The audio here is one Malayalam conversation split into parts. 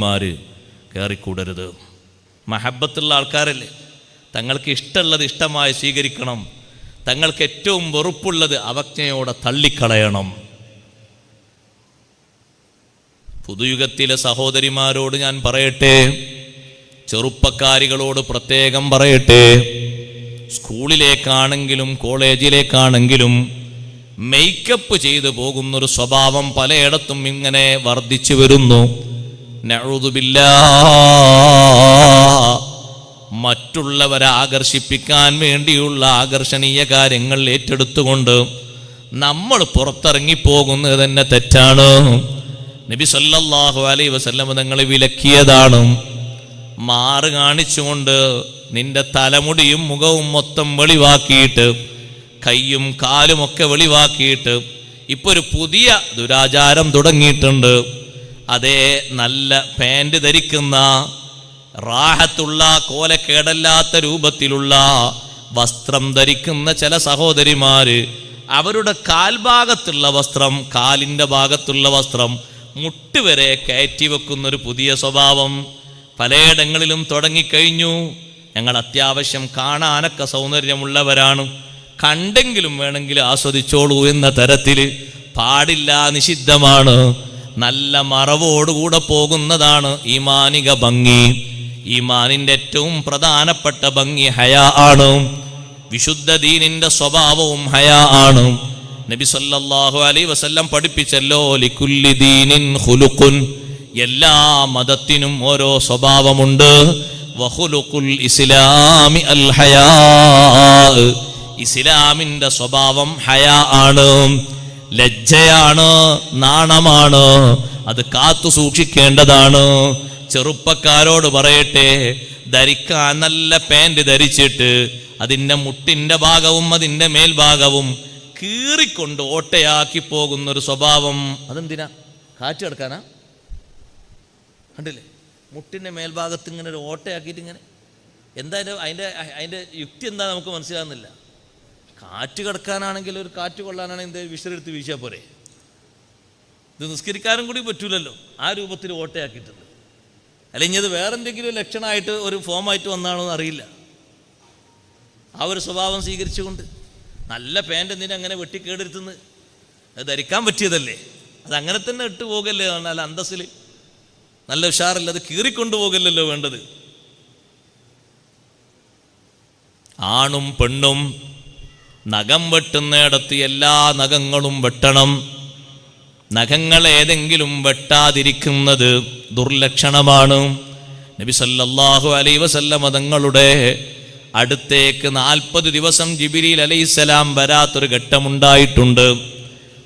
മാര് കയറിക്കൂടരുത് മഹബത്തുള്ള ആൾക്കാരല്ലേ? തങ്ങൾക്ക് ഇഷ്ടമുള്ളത് ഇഷ്ടമായി സ്വീകരിക്കണം. തങ്ങൾക്ക് ഏറ്റവും വെറുപ്പുള്ളത് അവജ്ഞയോടെ തള്ളിക്കളയണം. പുതുയുഗത്തിലെ സഹോദരിമാരോട് ഞാൻ പറയട്ടെ. ചെറുപ്പക്കാരികളോട് പ്രത്യേകം പറയട്ടെ. സ്കൂളിലേക്കാണെങ്കിലും കോളേജിലേക്കാണെങ്കിലും മേക്കപ്പ് ചെയ്തു പോകുന്നൊരു സ്വഭാവം പലയിടത്തും ഇങ്ങനെ വർദ്ധിച്ചു വരുന്നു. നഴുതുബില്ലാ മറ്റുള്ളവരെ ആകർഷിപ്പിക്കാൻ വേണ്ടിയുള്ള ആകർഷണീയ കാര്യങ്ങൾ ഏറ്റെടുത്തുകൊണ്ട് നമ്മൾ പുറത്തിറങ്ങിപ്പോകുന്നത് തന്നെ തെറ്റാണ്. നബി സല്ലാഹു അലൈ വസല്ലം തങ്ങളെ വിലക്കിയതാണ്. മാറ് കാണിച്ചുകൊണ്ട് നിന്റെ തലമുടിയും മുഖവും മൊത്തം വെളിവാക്കിയിട്ട് കൈയും കാലുമൊക്കെ വെളിവാക്കിയിട്ട് ഇപ്പൊ ഒരു പുതിയ ദുരാചാരം തുടങ്ങിയിട്ടുണ്ട്. അതേ നല്ല പാന്റ് ധരിക്കുന്ന റാഹത്തുള്ള കോലക്കേടല്ലാത്ത രൂപത്തിലുള്ള വസ്ത്രം ധരിക്കുന്ന ചില സഹോദരിമാര് അവരുടെ കാൽഭാഗത്തുള്ള വസ്ത്രം കാലിന്റെ ഭാഗത്തുള്ള വസ്ത്രം മുട്ടുവരെ കയറ്റി വെക്കുന്ന ഒരു പുതിയ സ്വഭാവം പലയിടങ്ങളിലും തുടങ്ങിക്കഴിഞ്ഞു. ഞങ്ങൾ അത്യാവശ്യം കാണാനൊക്കെ സൗന്ദര്യമുള്ളവരാണ്. കണ്ടെങ്കിലും വേണമെങ്കിൽ ആസ്വദിച്ചോളൂ എന്ന തരത്തിൽ പാടില്ല നിഷിദ്ധമാണ്. നല്ല മറവോടുകൂടെ പോകുന്നതാണ് ഈമാനിക ഭംഗി. ഈമാനിന്റെ ഏറ്റവും പ്രധാനപ്പെട്ട ഭംഗി ഹയാ ആണ്. വിശുദ്ധ ദീനിന്റെ സ്വഭാവവും ഹയാ ആണ്. നബി സല്ലല്ലാഹു അലൈഹി വസല്ലം പഠിപ്പിച്ചല്ലോ ലിക്കുല്ലി ദീനിൻ ഹുലുക്കുൻ എല്ലാ മതത്തിനും ഓരോ സ്വഭാവമുണ്ട്. ഇസ്ലാമി അൽ ഹയാ. ഇസ്ലാമിന്റെ സ്വഭാവം ഹയാ ആണ്. ലജ്ജയാണ്? നാണമാണ്? അത് കാത്തു സൂക്ഷിക്കേണ്ടതാണ്? ചെറുപ്പക്കാരോട് പറയട്ടെ ധരിക്കാൻ നല്ല പാന്റ് ധരിച്ചിട്ട് അതിന്റെ മുട്ടിന്റെ ഭാഗവും അതിന്റെ മേൽഭാഗവും കീറിക്കൊണ്ട് ഓട്ടയാക്കി പോകുന്ന ഒരു സ്വഭാവം അതെന്തിനാ? കാറ്റ് കിടക്കാനാ? കണ്ടില്ലേ? മുട്ടിന്റെ മേൽഭാഗത്ത് ഇങ്ങനെ ഒരു ഓട്ടയാക്കിയിട്ട് ഇങ്ങനെ? എന്താ അതിന്റെ അതിന്റെ അതിന്റെ യുക്തി എന്താ നമുക്ക് മനസ്സിലാകുന്നില്ല. കാറ്റ് കിടക്കാനാണെങ്കിൽ ഒരു കാറ്റ് കൊള്ളാനാണെങ്കിൽ എന്താ? വിഷരെടുത്ത് വീശിയാൽ പോരെ. ഇത് നിസ്കരിക്കാനും കൂടി പറ്റൂലല്ലോ. ആ രൂപത്തിൽ ഓട്ടയാക്കിയിട്ടുണ്ട്. അല്ലെങ്കിൽ ഇത് വേറെന്തെങ്കിലും ലക്ഷണമായിട്ട് ഒരു ഫോമായിട്ട് വന്നാണോ അറിയില്ല. ആ ഒരു സ്വഭാവം സ്വീകരിച്ചുകൊണ്ട് നല്ല പാന്റ് എന്തിനെ അങ്ങനെ വെട്ടിക്കേടെടുത്തുന്നത്? അത് ധരിക്കാൻ പറ്റിയതല്ലേ? അത് അങ്ങനെ തന്നെ ഇട്ട് പോകല്ലേ? നല്ല അന്തസ്സിൽ നല്ല ഉഷാറില്ല? അത് കീറിക്കൊണ്ടു പോകല്ലല്ലോ വേണ്ടത്. ആണും പെണ്ണും നഖം വെട്ടുന്നിടത്ത് എല്ലാ നഖങ്ങളും വെട്ടണം. നഖങ്ങൾ ഏതെങ്കിലും വെട്ടാതിരിക്കുന്നത് ദുർലക്ഷണമാണ്. നബി സല്ലാഹു അലൈ വസല്ലമ തങ്ങളുടെ അടുത്തേക്ക് നാൽപ്പത് ദിവസം ജിബിരിൽ അലൈഹിസ്സലാം വരാത്തൊരു ഘട്ടമുണ്ടായിട്ടുണ്ട്.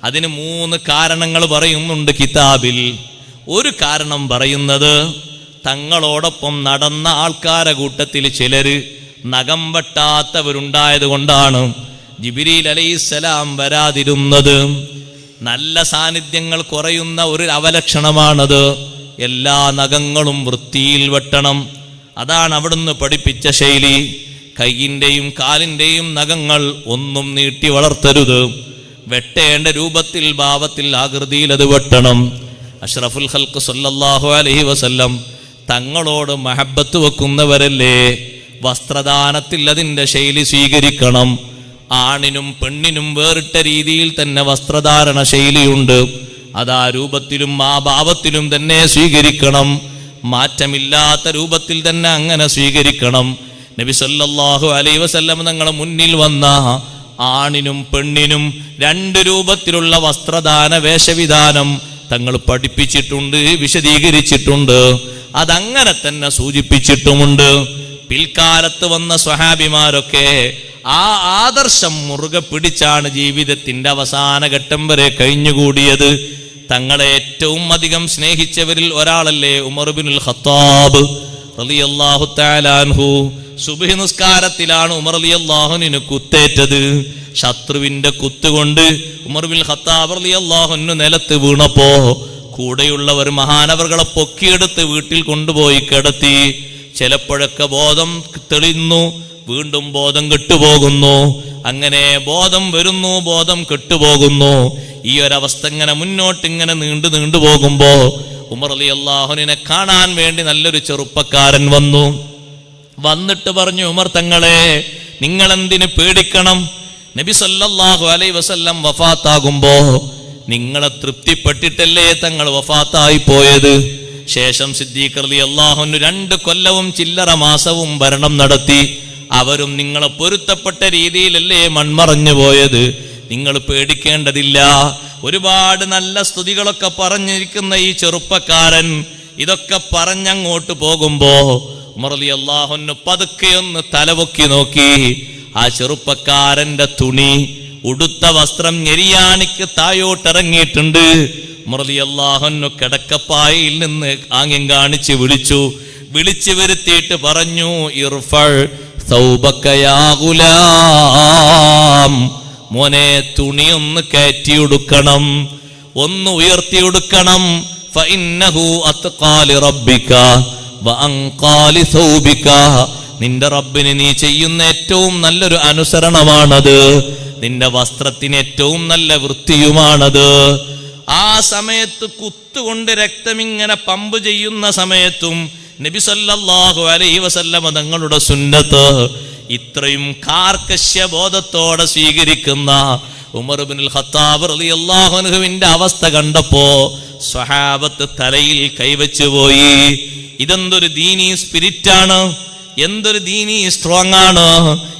അതിന് മൂന്ന് കാരണങ്ങൾ പറയുന്നുണ്ട് കിതാബിൽ. ഒരു കാരണം പറയുന്നത് തങ്ങളോടൊപ്പം നടന്ന ആൾക്കാരെ കൂട്ടത്തിൽ ചിലര് നഖം വെട്ടാത്തവരുണ്ടായത് കൊണ്ടാണ്. ജിബിരിൽ അലൈഹിസ്സലാം വരാതിരുന്നത് നല്ല സാന്നിധ്യങ്ങൾ കുറയുന്ന ഒരു അവലക്ഷണമാണത്. എല്ലാ നഖങ്ങളും വൃത്തിയിൽ വെട്ടണം. അതാണ് അവിടുന്ന് പഠിപ്പിച്ച ശൈലി. കൈയിന്റെയും കാലിന്റെയും നഖങ്ങൾ ഒന്നും നീട്ടി വളർത്തരുത്. വെട്ടേണ്ട രൂപത്തിൽ ഭാവത്തിൽ ആകൃതിയിൽ അത് വെട്ടണം. അഷ്റഫുൽ ഹൽക്ക് സല്ലല്ലാഹു അലഹി വസല്ലം തങ്ങളോട് മഹബത്ത് വെക്കുന്നവരല്ലേ? വസ്ത്രദാനത്തിൽ അതിന്റെ ശൈലി സ്വീകരിക്കണം. ആണിനും പെണ്ണിനും വേറിട്ട രീതിയിൽ തന്നെ വസ്ത്രധാരണ ശൈലിയുണ്ട്. അത് ആ രൂപത്തിലും ആ ഭാവത്തിലും തന്നെ സ്വീകരിക്കണം. മാറ്റമില്ലാത്ത രൂപത്തിൽ തന്നെ അങ്ങനെ സ്വീകരിക്കണം. നബി സല്ലല്ലാഹു അലൈഹി വസല്ലം തങ്ങളെ മുന്നിൽ വന്ന ആണിനും പെണ്ണിനും രണ്ട് രൂപത്തിലുള്ള വസ്ത്രദാന വേഷവിധാനം തങ്ങൾ പഠിപ്പിച്ചിട്ടുണ്ട് വിശദീകരിച്ചിട്ടുണ്ട്. അതങ്ങനെ തന്നെ സൂചിപ്പിച്ചിട്ടുമുണ്ട്. പിൽക്കാലത്ത് വന്ന സ്വഹാബിമാരൊക്കെ ആ ആദർശം മുറുകെ പിടിച്ചാണ് ജീവിതത്തിന്റെ അവസാന ഘട്ടം വരെ കഴിഞ്ഞുകൂടിയത്. തങ്ങളെ ഏറ്റവും അധികം സ്നേഹിച്ചവരിൽ ഒരാളല്ലേ ഉമർ ബിനുൽ ഖത്താബ് റളിയല്ലാഹു തആലാൻഹു സുബഹി നിസ്കാരത്തിലാണ് ഉമർ റളിയല്ലാഹുവിന് കുത്തേറ്റത്. ശത്രുവിന്റെ കുത്തുകൊണ്ട് ഉമർ ബിൻ ഖത്താബ് അള്ളാഹുനു നിലത്ത് വീണപ്പോ കൂടെയുള്ളവർ മഹാനവറുകളെ പൊക്കിയെടുത്ത് വീട്ടിൽ കൊണ്ടുപോയി കിടത്തി. ചിലപ്പോഴൊക്കെ ബോധം തെളിയുന്നു വീണ്ടും ബോധം കെട്ടുപോകുന്നു. അങ്ങനെ ബോധം വരുന്നു ബോധം കെട്ടുപോകുന്നു. ഈ ഒരവസ്ഥ ഇങ്ങനെ മുന്നോട്ട് ഇങ്ങനെ നീണ്ടു നീണ്ടു പോകുമ്പോ ഉമർ അലി അള്ളാഹുനെ കാണാൻ വേണ്ടി നല്ലൊരു ചെറുപ്പക്കാരൻ വന്നു. വന്നിട്ട് പറഞ്ഞു ഉമർ തങ്ങളെ നിങ്ങൾ എന്തിനു പേടിക്കണം? നബി സല്ലാഹു അലൈ വസല്ലം വഫാത്താകുമ്പോ നിങ്ങളെ തൃപ്തിപ്പെട്ടിട്ടല്ലേ തങ്ങൾ വഫാത്തായി പോയത്? ശേഷം സിദ്ദീഖ് അലി അള്ളാഹുന് രണ്ട് കൊല്ലവും ചില്ലറ മാസവും ഭരണം നടത്തി. അവരും നിങ്ങളെ പൊരുത്തപ്പെട്ട രീതിയിലല്ലേ മൺമറഞ്ഞു പോയത്? നിങ്ങൾ പേടിക്കേണ്ടതില്ല. ഒരുപാട് നല്ല സ്തുതികളൊക്കെ പറഞ്ഞിരിക്കുന്ന ഈ ചെറുപ്പക്കാരൻ ഇതൊക്കെ പറഞ്ഞങ്ങോട്ട് പോകുമ്പോ മുറലി അള്ളാഹുന്ന് പതുക്കെ ഒന്ന് തലപൊക്കി നോക്കി. ആ ചെറുപ്പക്കാരന്റെ തുണി ഉടുത്ത വസ്ത്രം ഞെരിയാണിക്ക് തായോട്ടിറങ്ങിയിട്ടുണ്ട് മുറലി അള്ളാഹുന്നു കിടക്കപ്പായിൽ നിന്ന് ആംഗ്യം കാണിച്ച് വിളിച്ചു. വിളിച്ചു വരുത്തിയിട്ട് പറഞ്ഞു ഇർഫൾ സൗബക്കയാകുലാം മോനെ തുണി ഒന്ന് കയറ്റിയൊടുക്കണം. ഒന്ന് ഉയർത്തിയൊടുക്കണം. നിന്റെ റബ്ബിന് നീ ചെയ്യുന്ന ഏറ്റവും നല്ലൊരു അനുസരണമാണത്. നിന്റെ വസ്ത്രത്തിന് ഏറ്റവും നല്ല വൃത്തിയുമാണത്. ആ സമയത്ത് കുത്തുകൊണ്ട് രക്തം ഇങ്ങനെ പമ്പ് ചെയ്യുന്ന സമയത്തും നബിസല്ലാഹു അലൈ വസല്ലമ തങ്ങളുടെ സുന്നത്ത് ഇത്രയും കാർക്കശ്യ ബോധത്തോടെ സ്വീകരിക്കുന്ന ഉമർ ബിൻ ഖത്താബ് അലി അള്ളാഹുനുഹുവിന്റെ അവസ്ഥ കണ്ടപ്പോ സ്വഹാബത്ത് തലയിൽ കൈവച്ചു പോയി. ഇതെന്തൊരു ദീനി സ്പിരിറ്റാണ്? എന്തൊരു ദീനി സ്ട്രോങ് ആണ്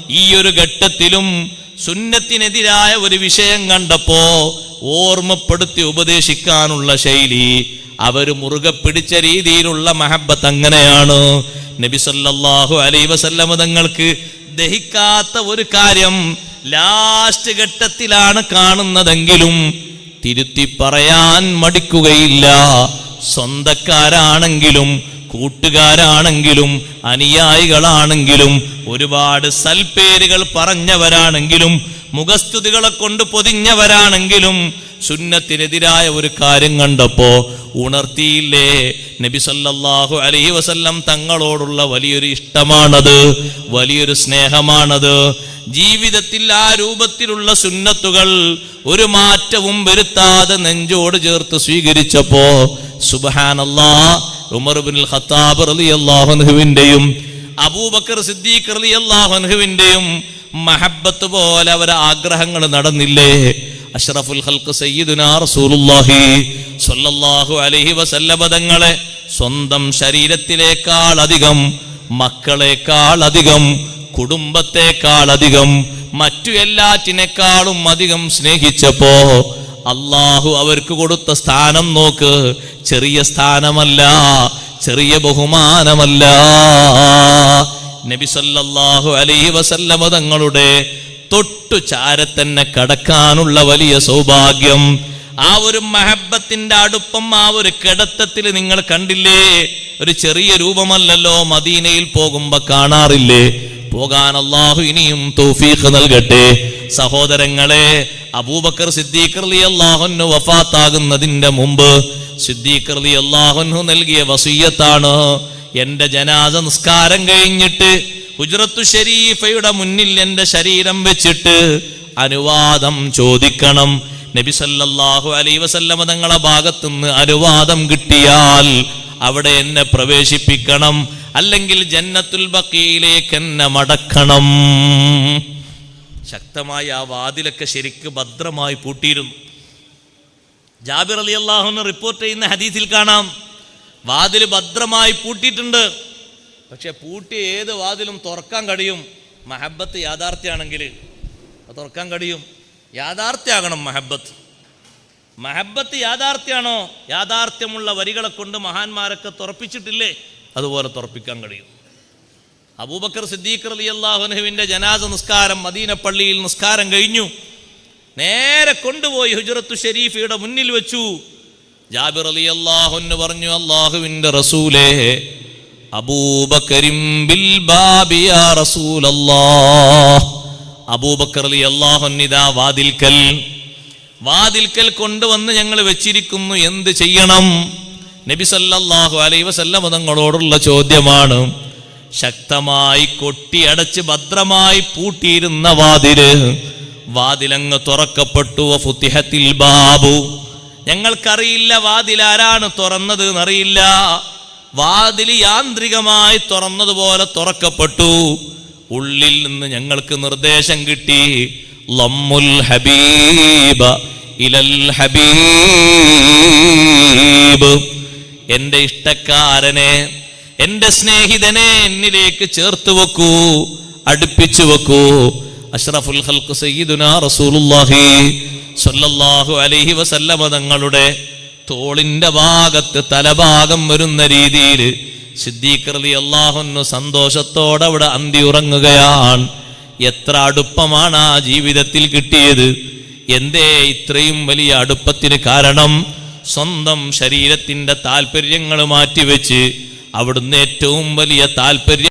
ഈ ഒരു ഘട്ടത്തിലും സുന്നത്തിനെതിരായ ഒരു വിഷയം കണ്ടപ്പോ ഓർമ്മപ്പെടുത്തി ഉപദേശിക്കാനുള്ള ശൈലി അവർ മുറുകെ പിടിച്ച രീതിയിലുള്ള മഹബത്ത് അങ്ങനെയാണ്. നബി സല്ലല്ലാഹു അലൈഹി വസല്ലമ തങ്ങൾക്ക് ദഹിക്കാത്ത ഒരു കാര്യം ലാസ്റ്റ് ഘട്ടത്തിലാണ് കാണുന്നതെങ്കിലും തിരുത്തി പറയാൻ മടിക്കുകയില്ല. സ്വന്തക്കാരാണെങ്കിലും കൂട്ടുകാരാണെങ്കിലും അനുയായികളാണെങ്കിലും ഒരുപാട് സൽപ്പേരുകൾ പറഞ്ഞവരാണെങ്കിലും മുഖസ്തുതികളെ കൊണ്ട് പൊതിഞ്ഞവരാണെങ്കിലും സുന്നത്തിനെതിരായ ഒരു കാര്യം കണ്ടപ്പോ ഉണർത്തിയില്ലേ? നബി സല്ലല്ലാഹു അലൈഹി വസല്ലം തങ്ങളോടുള്ള വലിയൊരു ഇഷ്ടമാണത് വലിയൊരു സ്നേഹമാണത്. ജീവിതത്തിൽ ആ രൂപത്തിലുള്ള സുന്നത്തുകൾ ഒരു മാറ്റവും വരുത്താതെ നെഞ്ചോട് ചേർത്ത് സ്വീകരിച്ചപ്പോ സുബഹാനല്ലാ ഉമർ ബിൻ ഖത്താബ് റളിയല്ലാഹു അൻഹുവിന്റെയും അബൂബക്കർ സിദ്ദീഖ് റളിയല്ലാഹു അൻഹുവിന്റെയും മഹബത്ത് പോലെ അവരെ ആഗ്രഹങ്ങൾ നടന്നില്ലേ? അഷ്റഫുൽ ഹൽക്ക് സയ്യിദുനാ റസൂലുള്ളാഹി സ്വല്ലല്ലാഹു അലൈഹി വസല്ലമ തങ്ങളെ സ്വന്തം ശരീരത്തിലേക്കാൾ അധികം മക്കളെക്കാൾ അധികം കുടുംബത്തെക്കാൾ അധികം മറ്റു എല്ലാറ്റിനേക്കാളും അധികം സ്നേഹിച്ചപ്പോ അള്ളാഹു അവർക്ക് കൊടുത്ത സ്ഥാനം നോക്ക്. ചെറിയ സ്ഥാനമല്ല ചെറിയ ബഹുമാനമല്ല. നബി സല്ലല്ലാഹു അലൈഹി വസല്ലമ തങ്ങളുടെ തൊട്ടു ചാരത്തന്നെ കടക്കാനുള്ള വലിയ സൗഭാഗ്യം. ആ ഒരു മഹബത്തിന്റെ അടുപ്പം ആ ഒരു കിടത്തത്തിൽ നിങ്ങൾ കണ്ടില്ലേ? ഒരു ചെറിയ രൂപമല്ലല്ലോ മദീനയിൽ പോകുമ്പോ കാണാറില്ലേ? പോകാൻ അള്ളാഹു ഇനിയും തൗഫീഖ് നൽകട്ടെ. സഹോദരങ്ങളെ അബൂബക്കർ സിദ്ദീഖ് അലി അള്ളാഹുന്നു വഫാത്താകുന്നതിന്റെ മുമ്പ് സിദ്ദീഖ് അലി അള്ളാഹുന്നു നൽകിയ വസീയത്താണ്. എന്റെ ജനാസ നിസ്കാരം കഴിഞ്ഞിട്ട് ഹുജ്റത്തു ഷരീഫയുടെ മുന്നിൽ എന്റെ ശരീരം വെച്ചിട്ട് അനുവാദം ചോദിക്കണം. നബി സല്ലല്ലാഹു അലൈ വസല്ലമ തങ്ങളെ ഭാഗത്തുനിന്ന് അനുവാദം കിട്ടിയാൽ അവിടെ എന്നെ പ്രവേശിപ്പിക്കണം. അല്ലെങ്കിൽ ജന്നത്തുൽ ബക്കിയിലേക്ക് എന്നെ മടക്കണം. ശക്തമായി ആ വാതിലൊക്കെ ശരിക്ക് ഭദ്രമായി പൂട്ടിയിരുന്നു. ജാബിർ അലി അള്ളാഹുന്ന് റിപ്പോർട്ട് ചെയ്യുന്ന ഹദീസിൽ കാണാം. വാതിൽ ഭദ്രമായി പൂട്ടിയിട്ടുണ്ട്. പക്ഷെ പൂട്ടി ഏത് വാതിലും തുറക്കാൻ കഴിയും? മഹബത്ത് യാഥാർത്ഥ്യമാണെങ്കിൽ തുറക്കാൻ കഴിയും. യാഥാർത്ഥ്യമാകണം മഹബത്ത്. മഹബത്ത് യാഥാർത്ഥ്യമാണോ യാഥാർത്ഥ്യമുള്ള വരികളെ കൊണ്ട് മഹാന്മാരൊക്കെ തുറപ്പിച്ചിട്ടില്ലേ? അതുപോലെ തുറപ്പിക്കാൻ കഴിയും. അബൂബക്കർ സിദ്ദീഖ് അലി അള്ളാഹുനഹുവിന്റെ ജനാസ നിസ്കാരം മദീന പള്ളിയിൽ നിസ്കാരം കഴിഞ്ഞു. നേരെ കൊണ്ടുപോയി ഹുജറത്തു ഷെരീഫിയുടെ മുന്നിൽ വെച്ചു. ജാബിർ അലി അള്ളാഹുന്ന് പറഞ്ഞു അള്ളാഹുവിന്റെ റസൂലേ അബൂബക്കരിം ബിൽ ബാബിയ യാ റസൂലല്ലാഹ്. അബൂബക്കർ അലി അള്ളാഹുന്നിതാ വാതിൽക്കൽ. വാതിൽക്കൽ കൊണ്ടുവന്ന് ഞങ്ങൾ വെച്ചിരിക്കുന്നു എന്ത് ചെയ്യണം? നബി സല്ലല്ലാഹു അലൈഹി വസല്ലമ തങ്ങളോടുള്ള ചോദ്യമാണ് ശക്തമായി കൊട്ടിയടച്ച് ഭദ്രമായി പൂട്ടിയിരുന്ന വാതിൽ വാതിലങ്ങ് തുറക്കപ്പെട്ടു. വഫുത്തിഹത്തിൽ ബാബു ഞങ്ങൾക്കറിയില്ല വാതിൽ ആരാണ് തുറന്നത് എന്നറിയില്ല. വാതിൽ യാന്ത്രികമായി തുറന്നതുപോലെ തുറക്കപ്പെട്ടു. ഉള്ളിൽ നിന്ന് ഞങ്ങൾക്ക് നിർദ്ദേശം കിട്ടി. ലമ്മുൽ ഹബീബ ഇലൽ ഹബീബ്. എന്റെ ഇഷ്ടക്കാരനെ എന്റെ സ്നേഹിതനെ എന്നിലേക്ക് ചേർത്ത് വെക്കൂ അടുപ്പിച്ചു വെക്കൂ. അഷ്റഫുൽ ഹൽക്ക് സയ്യിദുനാ റസൂലുള്ളാഹി. സ്വല്ലല്ലാഹു അലഹി വസല്ലമ തങ്ങളുടെ തോളിന്റെ ഭാഗത്ത് തലഭാഗം വരുന്ന രീതിയിൽ സിദ്ദീഖ് റളിയല്ലാഹു അൻഹു സന്തോഷത്തോടെ അവിടെ അന്തി ഉറങ്ങുകയാണ്. എത്ര അടുപ്പമാണ് ആ ജീവിതത്തിൽ കിട്ടിയത്? എന്തേ ഇത്രയും വലിയ അടുപ്പത്തിന് കാരണം? സ്വന്തം ശരീരത്തിന്റെ താല്പര്യങ്ങൾ മാറ്റിവെച്ച് അവിടുന്ന് ഏറ്റവും വലിയ താല്പര്യം